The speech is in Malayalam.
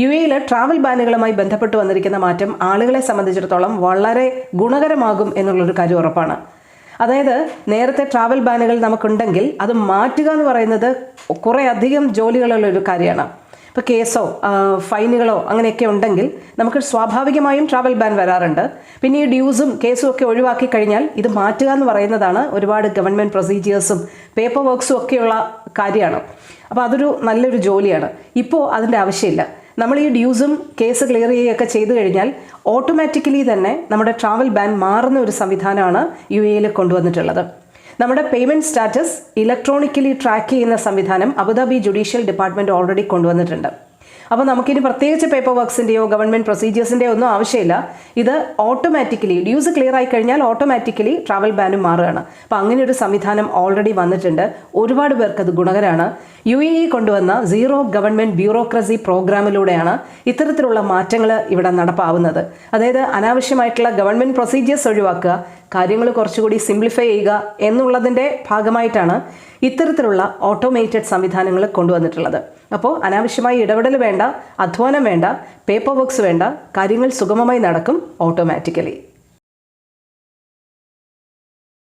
യു എയിൽ ട്രാവൽ ബാനുകളുമായി ബന്ധപ്പെട്ട് വന്നിരിക്കുന്ന മാറ്റം ആളുകളെ സംബന്ധിച്ചിടത്തോളം വളരെ ഗുണകരമാകും എന്നുള്ളൊരു കാര്യം ഉറപ്പാണ്. അതായത് നേരത്തെ ട്രാവൽ ബാനുകൾ നമുക്കുണ്ടെങ്കിൽ അത് മാറ്റുക എന്ന് പറയുന്നത് കുറേ അധികം ജോലികളുള്ള ഒരു കാര്യമാണ്. ഇപ്പോൾ കേസോ ഫൈനുകളോ അങ്ങനെയൊക്കെ ഉണ്ടെങ്കിൽ നമുക്ക് സ്വാഭാവികമായും ട്രാവൽ ബാൻ വരാറുണ്ട്. പിന്നെ ഈ ഡ്യൂസും കേസും ഒക്കെ ഒഴിവാക്കി കഴിഞ്ഞാൽ ഇത് മാറ്റുക എന്ന് പറയുന്നതാണ് ഒരുപാട് ഗവൺമെന്റ് പ്രൊസീജിയേഴ്സും പേപ്പർ വർക്ക്സും ഒക്കെയുള്ള കാര്യമാണ്. അപ്പോൾ അതൊരു നല്ലൊരു ജോലിയാണ്. ഇപ്പോൾ അതിന്റെ ആവശ്യമില്ല. നമ്മൾ ഈ ഡ്യൂസും കേസ് ക്ലിയർ ചെയ്യുകയൊക്കെ ചെയ്തു കഴിഞ്ഞാൽ ഓട്ടോമാറ്റിക്കലി തന്നെ നമ്മുടെ ട്രാവൽ ബാൻ മാറുന്ന ഒരു സംവിധാനമാണ് യു എയിൽ കൊണ്ടുവന്നിട്ടുള്ളത്. നമ്മുടെ പേയ്മെന്റ് സ്റ്റാറ്റസ് ഇലക്ട്രോണിക്കലി ട്രാക്ക് ചെയ്യുന്ന സംവിധാനം അബുദാബി ജുഡീഷ്യൽ ഡിപ്പാർട്ട്മെന്റ് ഓൾറെഡി കൊണ്ടുവന്നിട്ടുണ്ട്. അപ്പോൾ നമുക്കിനി പ്രത്യേകിച്ച് പേപ്പർ വർക്ക്സിന്റെയോ ഗവൺമെന്റ് പ്രൊസീജിയേഴ്സിന്റെയോ ഒന്നും ആവശ്യമില്ല. ഇത് ഓട്ടോമാറ്റിക്കലി ഡ്യൂസ് ക്ലിയർ ആയി കഴിഞ്ഞാൽ ഓട്ടോമാറ്റിക്കലി ട്രാവൽ ബാനും മാറുകയാണ്. അപ്പോൾ അങ്ങനെ ഒരു സംവിധാനം ഓൾറെഡി വന്നിട്ടുണ്ട്. ഒരുപാട് പേർക്ക് അത് ഗുണകരമാണ് യു എ ഇ കൊണ്ടുവന്ന സീറോ ഗവൺമെന്റ് ബ്യൂറോക്രസി പ്രോഗ്രാമിലൂടെയാണ് ഇത്തരത്തിലുള്ള മാറ്റങ്ങൾ ഇവിടെ നടപ്പാവുന്നത്. അതായത് അനാവശ്യമായിട്ടുള്ള ഗവൺമെന്റ് പ്രൊസീജിയേഴ്സ് ഒഴിവാക്കുക കാര്യങ്ങൾ കുറച്ചുകൂടി സിംപ്ലിഫൈ ചെയ്യുക എന്നുള്ളതിന്റെ ഭാഗമായിട്ടാണ് ഇത്തരത്തിലുള്ള ഓട്ടോമേറ്റഡ് സംവിധാനങ്ങൾ കൊണ്ടുവന്നിട്ടുള്ളത്. അപ്പോൾ അനാവശ്യമായി ഇടപെടൽ വേണ്ട അധ്വാനം വേണ്ട പേപ്പർ വർക്ക്സ് വേണ്ട കാര്യങ്ങൾ സുഗമമായി നടക്കും ഓട്ടോമാറ്റിക്കലി